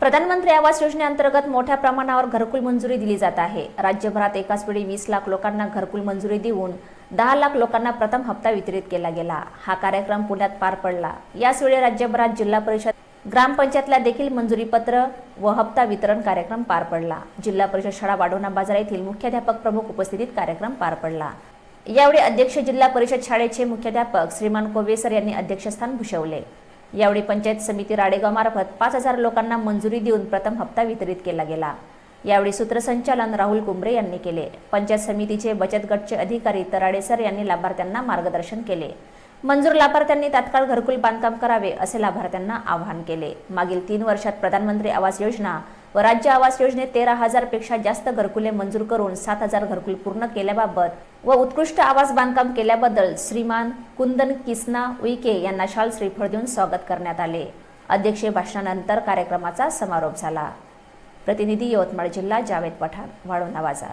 प्रधानमंत्री आवास योजनेअंतर्गत मोठ्या प्रमाणावर घरकुल मंजुरी दिली जात आहे. राज्यभरात एकाच वेळी वीस लाख लोकांना घरकुल मंजुरी देऊन दहा लाख लोकांना प्रथम हप्ता वितरित केला गेला. हा कार्यक्रम पुण्यात पार पडला. याचवेळी राज्यभरात जिल्हा परिषद ग्रामपंचायतला देखील मंजुरीपत्र व हप्ता वितरण कार्यक्रम पार पडला. जिल्हा परिषद शाळा वाढवणा बाजार येथील मुख्याध्यापक प्रमुख उपस्थितीत कार्यक्रम पार पडला. यावेळी अध्यक्ष जिल्हा परिषद शाळेचे मुख्याध्यापक श्रीमान कोवेसर यांनी अध्यक्षस्थान भूषवले. यावेळी पंचायत समिती राडेगाव मार्फत पाच हजार लोकांना मंजुरी देऊन प्रथम हप्ता वितरित केला गेला. यावेळी सूत्रसंचालन राहुल कुंबरे यांनी केले. पंचायत समितीचे बचत गटचे अधिकारी तराडे सर यांनी लाभार्थ्यांना मार्गदर्शन केले. मंजूर लाभार्थ्यांनी तात्काळ घरकुल बांधकाम करावे असे लाभार्थ्यांना आवाहन केले. मागील तीन वर्षात प्रधानमंत्री आवास योजना व राज्य आवास योजनेत तेरा हजारपेक्षा जास्त घरकुले मंजूर करून सात हजार घरकुल पूर्ण केल्याबाबत व उत्कृष्ट आवास बांधकाम केल्याबद्दल श्रीमान कुंदन किसना उईके यांना शाल श्रीफळ देऊन स्वागत करण्यात आले. अध्यक्षीय भाषणानंतर कार्यक्रमाचा समारोप झाला. प्रतिनिधी यवतमाळ जिल्हा जावेद पठाण वाढवणा बाजार